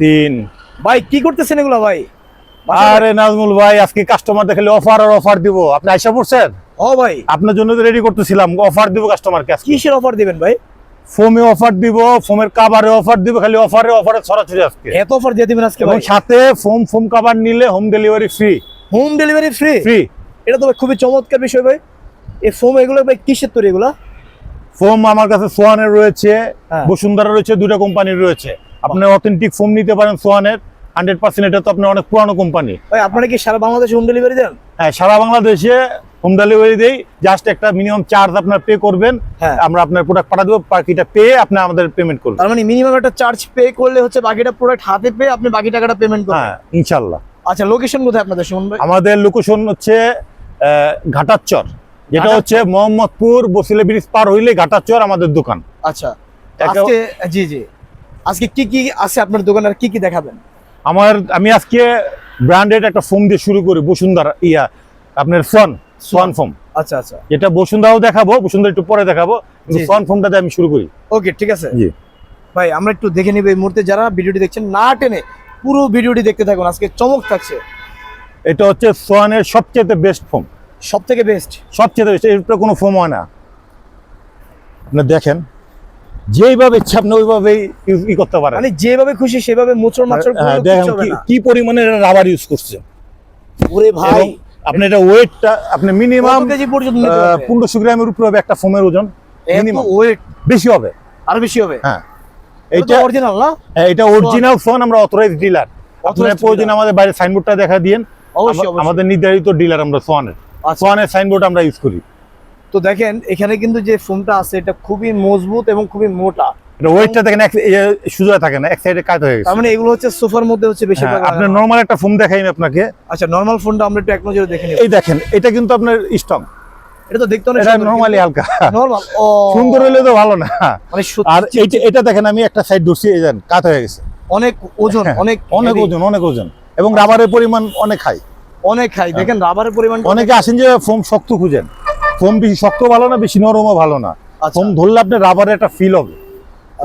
তিন। ভাই কি করতেছেন এগুলো ভাই? আরে নাজমুল ভাই আজকে কাস্টমার দেখলে অফার আর অফার দিব। আপনি আইসা পড়ছেন? ও ভাই। আপনার জন্য তো রেডি করতেছিলাম অফার দিব কাস্টমারকে কিসের অফার দিবেন ভাই? ফোমে অফার দিব ফোমের কাভারে অফার দিব খালি অফারে অফারে ছড়াছড়ি আজকে। এত অফার দিয়ে দিবেন আজকে এবং সাথে ফোম ফোম কাভার নিলে home delivery free home delivery free free এটা তো খুবই চমৎকার বিষয় ভাই। এই ফোম এগুলো ভাই কিসের তৈরি এগুলা? ফোম আমার কাছে সোয়ানের রয়েছে হ্যাঁ। বসুন্ধরা রয়েছে দুটা কোম্পানির রয়েছে। আপনি অথেন্টিক ফোম নিতে পারেন সোয়ানের হান্ড্রেড পার্সেন্ট এটা তো আপনার অনেক পুরানো কোম্পানি আপনারা কি সারা বাংলাদেশে হোম ডেলিভারি দেন? হ্যাঁ সারা বাংলাদেশে হোম ডেলিভারি দেই। জাস্ট একটা মিনিমাম চার্জ আপনার পে করবেন। হ্যাঁ। আমরা আপনার প্রোডাক্ট পাঠা দেবো বাকিটা পেয়ে আপনি আমাদের পেমেন্ট করবেন। তার মানে মিনিমাম একটা চার্জ পে করলে হচ্ছে বাকিটা প্রোডাক্ট হাতে পেয়ে আপনি বাকি টাকাটা পেমেন্ট করবেন। হ্যাঁ ইনশাল্লাহ। আচ্ছা লোকেশন কোথায় আপনাদের সুমন ভাই? আমাদের লোকেশন হচ্ছে আহ, ঘাটারচর যেটা হচ্ছে মোহাম্মদপুর বসিলে ব্রিজ পার হইলে ঘাটারচর আমাদের দোকান। আচ্ছা। আজকে জি জি। আজকে কি কি আছে আপনার দোকানে আর কি কি দেখাবেন? আমার আমি আজকে ব্র্যান্ডেড একটা ফোম দিয়ে শুরু করি বসুন্ধরা ইয়া আপনার সন সোয়ান ফোম আচ্ছা আচ্ছা। এটা বসুন্ধরাও দেখাবো বসুন্ধরা একটু পরে দেখাবো কিন্তু জি। সোয়ান ফোমটা দিয়ে আমি শুরু করি। ওকে ঠিক আছে। জি। ভাই আমরা একটু দেখে নিব এই মুহূর্তে যারা ভিডিওটি দেখছেন না টেনে পুরো ভিডিওটি দেখতে থাকুন। আজকে চমক থাকছে। এটা হচ্ছে সোয়ানের সবচেয়ে বেস্ট ফোম সব থেকে বেস্ট সবচেয়ে বেস্ট এর কোনো ফোম হয় না। আপনি দেখেন। যেইভাবে ইচ্ছা আপনি ওইভাবেই ই- করতে পারেন। মানে যেভাবে খুশি সেভাবে মোচড় মাচড় হ্যাঁ, দেখেন কি- না। কি পরিমাণে রাবার ইউজ করছে। ওরে ভাই। আপনি এটা ওয়েটটা আপনি মিনিমাম কেজি পর্যন্ত? পনেরোশো গ্রামের উপরে হবে একটা ফোমের ওজন মিনিমাম ওয়েট বেশি হবে। আর বেশি হবে? হ্যাঁ। এটা অরিজিনাল না? হ্যাঁ, এটা অরিজিনাল ফোন আমরা অথরাইজ ডিলার আপনার প্রয়োজন আমাদের বাইরে সাইনবোর্ডটা দেখা দিয়েন। অবশ্যই আমাদের নির্ধারিত ডিলার আমরা সোয়ানের। সোয়ানের সাইনবোর্ড আমরা ইউজ করি। তো দেখেন এখানে কিন্তু যে ফোনটা আছে এটা খুবই মজবুত এবং খুবই মোটা। ওয়েটটা দেখেন এক এ, থাকে না এক সাইডে কাট হয়ে গেছে। মানে এগুলো হচ্ছে সোফার মধ্যে হচ্ছে বেশি হ্যাঁ, নরমাল একটা ফোন দেখাই আমি আপনাকে। আচ্ছা নরমাল ফোনটা আমরা একটু এক নজরে দেখে নিব। এই দেখেন এটা কিন্তু আপনার স্টক এটা তো দেখতে অনেক নরমালি হালকা। নরমাল ও। সুন্দর হলে তো ভালো না। মানে আর এইটা এটা দেখেন আমি একটা সাইড ধরছি এই দেন কাট হয়ে গেছে। অনেক ওজন হ্যাঁ, অনেক অনেক ওজন অনেক ওজন। এবং রাবারের পরিমাণ অনেক হাই অনেক হাই দেখেন রাবারের পরিমাণ অনেকে আসেন যে ফোম শক্ত খুঁজেন। ফোম বেশি শক্ত ভালো না বেশি নরমও ভালো না। আচ্ছা। ফোম ধরলে আপনার রাবারের একটা ফিল হবে।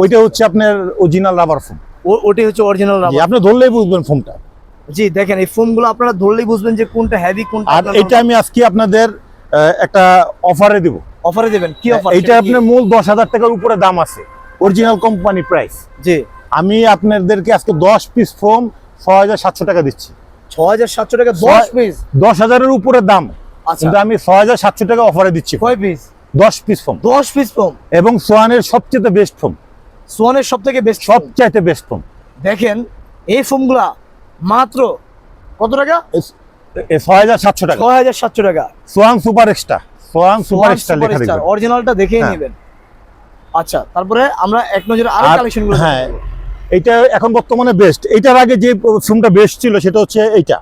ওইটা হচ্ছে আপনার অরিজিনাল রাবার ফোম ওটাই হচ্ছে অরিজিনাল রাবার আপনি ধরলেই বুঝবেন ফোমটা। জি দেখেন এই ফোনগুলো আপনারা ধরলেই বুঝবেন যে কোনটা হেভি কোনটা আর এটা আমি আজকে আপনাদের একটা অফারে দিব। অফারে দেবেন? কি অফার এইটা আপনার মূল দশ হাজার টাকার উপরে দাম আছে। অরিজিনাল কোম্পানি প্রাইস জি। আমি আপনাদেরকে আজকে দশ পিস ফোম ছ হাজার সাতশো টাকা দিচ্ছি। ছ হাজার সাতশো টাকা দশ পিস দশ হাজারের উপরে দাম। আচ্ছা কিন্তু আমি ছ হাজার সাতশো টাকা অফারে দিচ্ছি কয় পিস দশ পিস ফোম দশ পিস ফোম এবং সোয়ানের সবচেয়ে বেস্ট ফোম সোয়ানের সব থেকে বেস্ট সবচাইতে বেস্ট ফোম দেখেন এই ফোনগুলা মাত্র কত টাকা? ছয় হাজার সাতশো টাকা। ছয় হাজার সাতশো টাকা। Super extra. সুপার এক্সট্রা লেখা অরিজিনালটা দেখেই হ্যাঁ। নেবেন। আচ্ছা তারপরে আমরা এক নজরে আর- হ্যাঁ এইটা এখন বর্তমানে বেস্ট এইটার আগে যে ফোনটা বেস্ট ছিল সেটা হচ্ছে এইটা।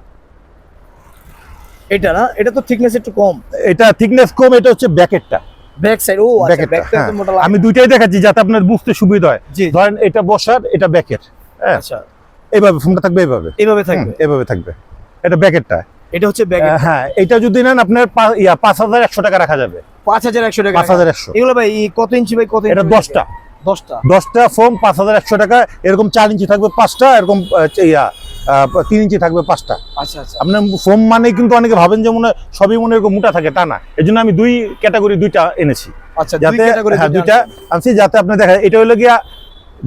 এটা না? এটা তো থিকনেস একটু কম। এটা থিকনেস কম এটা হচ্ছে ব্যাকেটটা। ব্যাক সাইড ও আচ্ছা ব্যাকেটটা ব্যাকটা একটু মোটা আমি দুইটাই দেখাচ্ছি যাতে আপনার বুঝতে সুবিধা হয়। ধরেন এটা বসার এটা ব্যাকেট হ্যাঁ। আচ্ছা। এইভাবে ফোনটা থাকবে এইভাবে এইভাবে থাকবে। এইভাবে থাকবে। এটা ব্যাকেটটা এটা হচ্ছে ব্যাক হ্যাঁ এটা যদি নেন আপনার পাঁচ হাজার একশো টাকা রাখা যাবে। পাঁচ হাজার একশো টাকা পাঁচ হাজার একশো। এগুলো ভাই কত ইঞ্চি ভাই কত এটা ইঞ্চি দশটা। দশটা। দশটা ফোম পাঁচ হাজার একশো টাকা এরকম চার ইঞ্চি থাকবে পাঁচটা এরকম ইয়া তিন ইঞ্চি থাকবে পাঁচটা। আচ্ছা আচ্ছা। আপনার ফোম মানে কিন্তু অনেকে ভাবেন যে মনে হয় সবই মনে হয় এরকম মোটা থাকে তা না। এই জন্য আমি দুই ক্যাটাগরি দুইটা এনেছি। আচ্ছা যাতে হ্যাঁ দুইটা আনছি যাতে আপনার দেখা এটা হলো গিয়া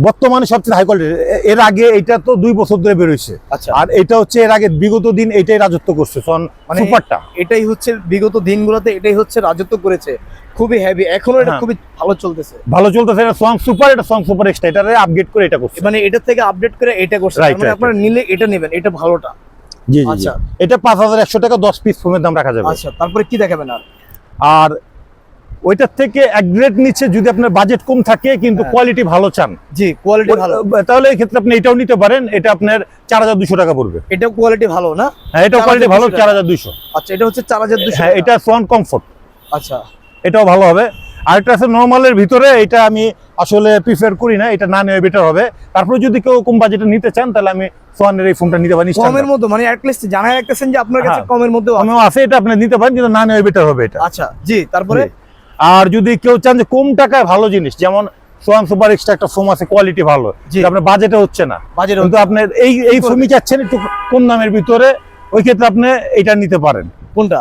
বর্তমানে সবচেয়ে হাই কোয়ালিটি এর আগে এটা তো দুই বছর ধরে বেরোইছে। আচ্ছা। আর এটা হচ্ছে এর আগে বিগত দিন এটাই রাজত্ব করছে সন মানে সুপারটা। এটাই হচ্ছে বিগত দিনগুলোতে এটাই হচ্ছে রাজত্ব করেছে। খুবই হেভি এখনও এটা হ্যাঁ। খুবই ভালো চলতেছে। ভালো চলতেছে এটা সং সুপার এটা সং সুপার এক্সট্রা এটারে আপগ্রেড করে এটা করছে। মানে এটা থেকে আপডেট করে এটা করছে। মানে আপনারা নিলে এটা নেবেন এটা ভালোটা। জি জি আচ্ছা। এটা পাঁচ হাজার একশো টাকা দশ পিস ফোমের দাম রাখা যাবে। আচ্ছা তারপরে কি দেখাবেন আর? আর ওইটার থেকে এক গ্রেড নিচে যদি আপনার বাজেট কম থাকে কিন্তু হ্যাঁ। কোয়ালিটি ভালো চান। জি কোয়ালিটি ভালো। তাহলে এই ক্ষেত্রে আপনি এটাও নিতে পারেন এটা আপনার চার হাজার দুশো টাকা পড়বে। এটা কোয়ালিটি ভালো না? হ্যাঁ এটাও কোয়ালিটি ভালো চার হাজার দুশো। আচ্ছা এটা হচ্ছে চার হাজার দুশো হ্যাঁ এটা সোয়ান কমফোর্ট আচ্ছা। এটাও ভালো হবে। আর আরেকটা আছে নর্মালের ভিতরে এটা আমি আসলে প্রিফার করি না এটা না নেওয়া বেটার হবে। তারপরে যদি কেউ কম বাজেটে নিতে চান তাহলে আমি সোয়ানের এই ফোনটা নিতে পারি কমের মধ্যে মানে অ্যাটলিস্ট জানাই রাখতেছেন যে আপনার কাছে হ্যাঁ। কমের মধ্যে আছে। আমিও আছে এটা আপনি নিতে পারেন কিন্তু না নেওয়া বেটার হবে এটা। আচ্ছা জি তারপরে। আর যদি কেউ চান যে কম টাকায় ভালো জিনিস যেমন সোয়ান সুপার এক্সট্রা একটা ফোম আছে কোয়ালিটি ভালো আপনার বাজেটে হচ্ছে না। বাজেট কিন্তু আপনার এই এই ফোমই চাচ্ছেন একটু কম দামের ভিতরে ওই ক্ষেত্রে আপনি এটা নিতে পারেন। কোনটা?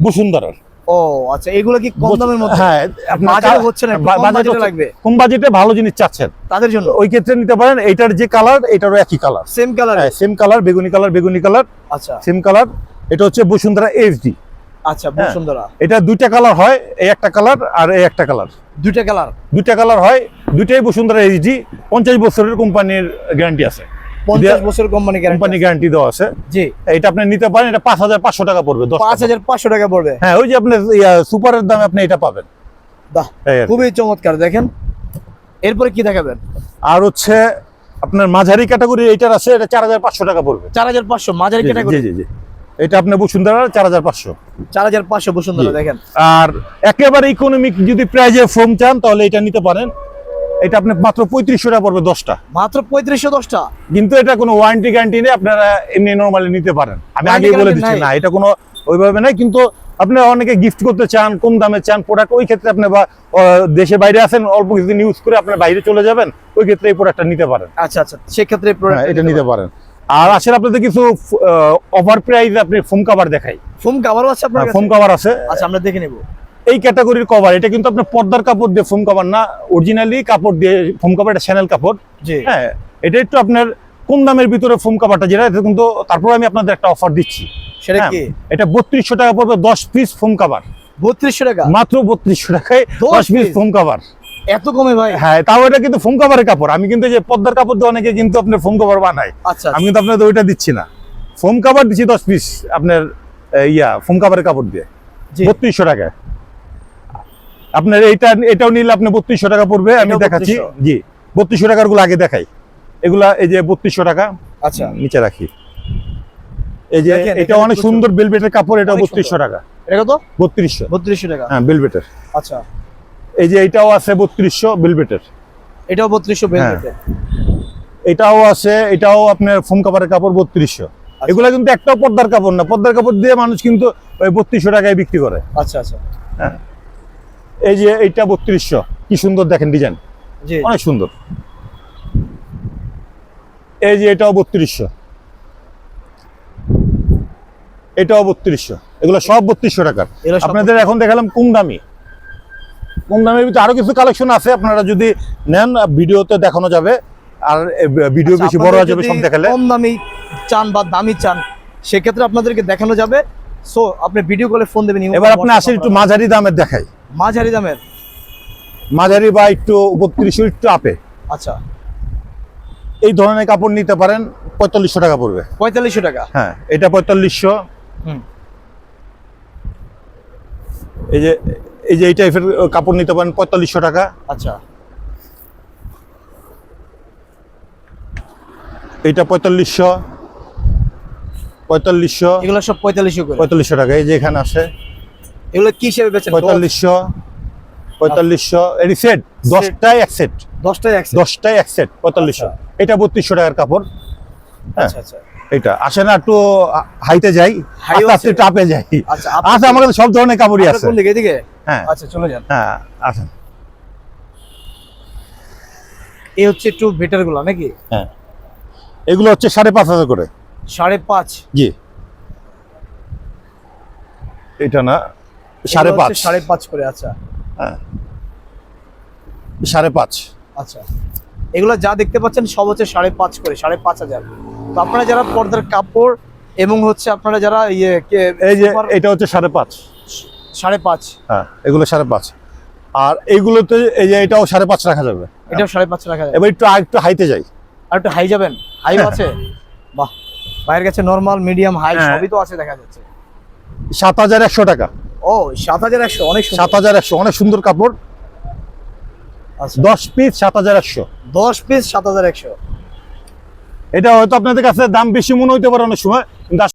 বসুন্ধরার। ও আচ্ছা এগুলো কি কম দামের মধ্যে? হ্যাঁ আপনার হচ্ছে না, বাজেটে বাজেটে লাগবে। কম বাজেটে ভালো জিনিস চাচ্ছেন। তাদের জন্য? ওই ক্ষেত্রে নিতে পারেন এটার যে কালার এটারও একই কালার সেম কালার হ্যাঁ সেম কালার বেগুনি কালার বেগুনি কালার আচ্ছা। সেম কালার এটা হচ্ছে বসুন্ধরা এইচডি আচ্ছা হ্যাঁ। বসুন্ধরা এটা দুইটা কালার হয় এই একটা কালার আর এই একটা কালার। দুইটা কালার? দুইটা কালার হয় দুইটাই বসুন্ধরা এইচডি পঞ্চাশ বছরের কোম্পানির গ্যারান্টি আছে। পঞ্চাশ বছর কোম্পানি কোম্পানি গ্যারান্টি দেওয়া আছে। জি। এটা আপনি নিতে পারেন এটা পাঁচ হাজার পাঁচশো টাকা পড়বে পাঁচ হাজার পাঁচশো টাকা পড়বে। হ্যাঁ ওই যে আপনি সুপারের দামে আপনি এটা পাবেন। খুবই চমৎকার দেখেন। এরপরে কি দেখাবেন? আর হচ্ছে আপনার মাঝারি ক্যাটাগরি এইটার আছে এটা চার হাজার পাঁচশো টাকা পড়বে। চার হাজার পাঁচশো মাঝারি ক্যাটাগরি জি। এটা আপনার বসুন্ধরা চার হাজার পাঁচশো। চার হাজার পাঁচশো বসুন্ধরা দেখেন। আর একেবারে ইকোনমিক যদি প্রাইজে ফোম চান তাহলে এটা নিতে পারেন। এটা আপনি মাত্র পঁয়ত্রিশশো টাকা পড়বে দশটা। মাত্র পঁয়ত্রিশশো দশটা? কিন্তু এটা কোনো ওয়ারেন্টি গ্যারান্টি নেই আপনারা এমনি নর্মালি নিতে পারেন। আমি আগেই বলে দিচ্ছি না এটা কোনো ওইভাবে নাই কিন্তু আপনি অনেকে গিফট করতে চান কম দামে চান প্রোডাক্ট ওই ক্ষেত্রে আপনি বা দেশে বাইরে আছেন অল্প কিছুদিন ইউজ করে আপনার বাইরে চলে যাবেন ওই ক্ষেত্রে এই প্রোডাক্টটা নিতে পারেন। আচ্ছা আচ্ছা সেক্ষেত্রে হ্যাঁ, এটা নিতে পারেন। আর আসলে আপনাদের কিছু ওভার প্রাইস আপনি ফোম কাভার দেখাই। ফোম কাভারও আছে আপনার ফোম কাছে? কাভার আছে। আচ্ছা আমরা দেখে নেব। এই ক্যাটাগরির কভার এটা কিন্তু আপনার পর্দার কাপড় দিয়ে ফোম কাভার না অরিজিনালি কাপড় দিয়ে ফোম কাভার এটা চ্যানেল কাপড়। হ্যাঁ এটা একটু আপনার কম দামের ভিতরে ফোম কাভারটা যেটা এটা কিন্তু তারপর আমি আপনাদের একটা অফার দিচ্ছি। সেটা হ্যাঁ, কি? এটা বত্রিশশো টাকা পড়বে দশ পিস ফোম কাভার বত্রিশশো টাকা? মাত্র বত্রিশশো টাকায় দশ পিস ফোম কাভার এত কমে ভাই? হ্যাঁ তাও এটা কিন্তু ফোম কাভারের কাপড়। আমি কিন্তু যে পর্দার কাপড় দিয়ে অনেকে কিন্তু আপনার ফোম কাভার বানায়। আচ্ছা আমি কিন্তু আপনাদের ওইটা দিচ্ছি না। ফোম কাভার দিচ্ছি দশ পিস আপনার ইয়া ফোম কাভারের কাপড় দিয়ে। বত্রিশশো টাকায়। আপনার এইটা এটাও নিলে আপনি বত্রিশশো টাকা পড়বে আমি দেখাচ্ছি। জি বত্রিশশো টাকারগুলো আগে দেখাই। এগুলা এই যে বত্রিশশো টাকা আচ্ছা। নিচে রাখি। এই যে এটা অনেক সুন্দর বেলভেটের কাপড় এটা বত্রিশশো টাকা। এটা কত? বত্রিশশো। বত্রিশশো টাকা। হ্যাঁ বেলভেটের আচ্ছা। এই যে এটাও আছে বত্রিশশো বেলভেটের এটাও বত্রিশশো হ্যাঁ। বেলভেটের এটাও আছে এটাও আপনার ফোম কাপড়ের কাপড় বত্রিশশো। আচ্ছা। এগুলা কিন্তু একটাও পর্দার কাপড় না পর্দার কাপড় দিয়ে মানুষ কিন্তু ওই বত্রিশশো টাকায় বিক্রি করে। আচ্ছা আচ্ছা। হ্যাঁ। এই যে এইটা বত্রিশশো কি সুন্দর দেখেন ডিজাইন অনেক সুন্দর। এই যে এটাও বত্রিশশো। এটাও বত্রিশশো। এগুলো সব বত্রিশশো টাকার। আপনাদের এখন দেখালাম কম দামি। কম দামের ভিতরে আরও কিছু কালেকশন আছে আপনারা যদি নেন ভিডিওতে দেখানো যাবে। আর ভিডিও আচ্ছা, বেশি বড় হয়ে যাবে সব দেখালে। কম দামি চান বা দামি চান সেক্ষেত্রে আপনাদেরকে দেখানো যাবে। সো আপনি ভিডিও কলে ফোন দেবেন এবার আপনি আসেন একটু মাঝারি দামের দেখাই। মাঝারি দামের? মাঝারি বা একটু বত্রিশশো একটু আপে আচ্ছা। এই ধরনের কাপড় নিতে পারেন পঁয়তাল্লিশশো টাকা পড়বে। পঁয়তাল্লিশশো টাকা? হ্যাঁ এটা পঁয়তাল্লিশশো। হুম। এই যে এই যে এই টাইপের কাপড় নিতে পারেন পঁয়তাল্লিশশো টাকা। আচ্ছা। এইটা পঁয়তাল্লিশশো পঁয়তাল্লিশশো এগুলো সব পঁয়তাল্লিশশো পঁয়তাল্লিশশো টাকা এই যে এখানে আছে এগুলো কি হিসেবে বেচেন? পঁয়তাল্লিশশো পঁয়তাল্লিশশো এটি সেট দশটায় এক সেট দশটায় একশো দশটায় এক সেট পঁয়তাল্লিশশো। আচ্ছা। এটা বত্রিশশো টাকার কাপড়। হ্যাঁ। আচ্ছা আচ্ছা। এটা আসে না একটু হাইতে যাই আস্তে? টাপে যাই। আচ্ছা আচ্ছা আমার কাছে সব ধরনের কাপড়ই আছে। কোন দিকে এদিকে? হ্যাঁ। আচ্ছা চলে যান। হ্যাঁ আচ্ছা এই হচ্ছে একটু বেটারগুলো নাকি? হ্যাঁ। এগুলো হচ্ছে সাড়ে পাঁচ হাজার করে। সাড়ে পাঁচ। জি। এটা না সাড়ে পাঁচ। সাড়ে পাঁচ করে আচ্ছা। হ্যাঁ। সাড়ে পাঁচ। আচ্ছা। এগুলো যা দেখতে পাচ্ছেন সব হচ্ছে সাড়ে পাঁচ করে সাড়ে পাঁচ হাজার। তো আপনারা যারা পর্দার কাপড় এবং হচ্ছে আপনারা যারা ইয়ে এই যে এটা হচ্ছে সাড়ে পাঁচ। সাড়ে পাঁচ। হ্যাঁ এগুলো সাড়ে পাঁচ। আর এইগুলোতে এই যে এটাও সাড়ে পাঁচ রাখা যাবে। এটাও সাড়ে পাঁচ রাখা যায় এবার একটু আর একটু হাইতে যাই। আর একটু হাই যাবেন? হাই আছে? বাহ। ভাইয়ের কাছে নর্মাল মিডিয়াম হাই। সবই তো আছে দেখা যাচ্ছে। সাত হাজার একশো টাকা। ও সাত হাজার একশো অনেক সাত হাজার একশো অনেক সুন্দর কাপড়। আচ্ছা। দশ পিস সাত হাজার একশো। দশ পিস সাত হাজার একশো। এটা হয়তো আপনাদের কাছে দাম বেশি মনে হইতে পারে অনেক সময় কিন্তু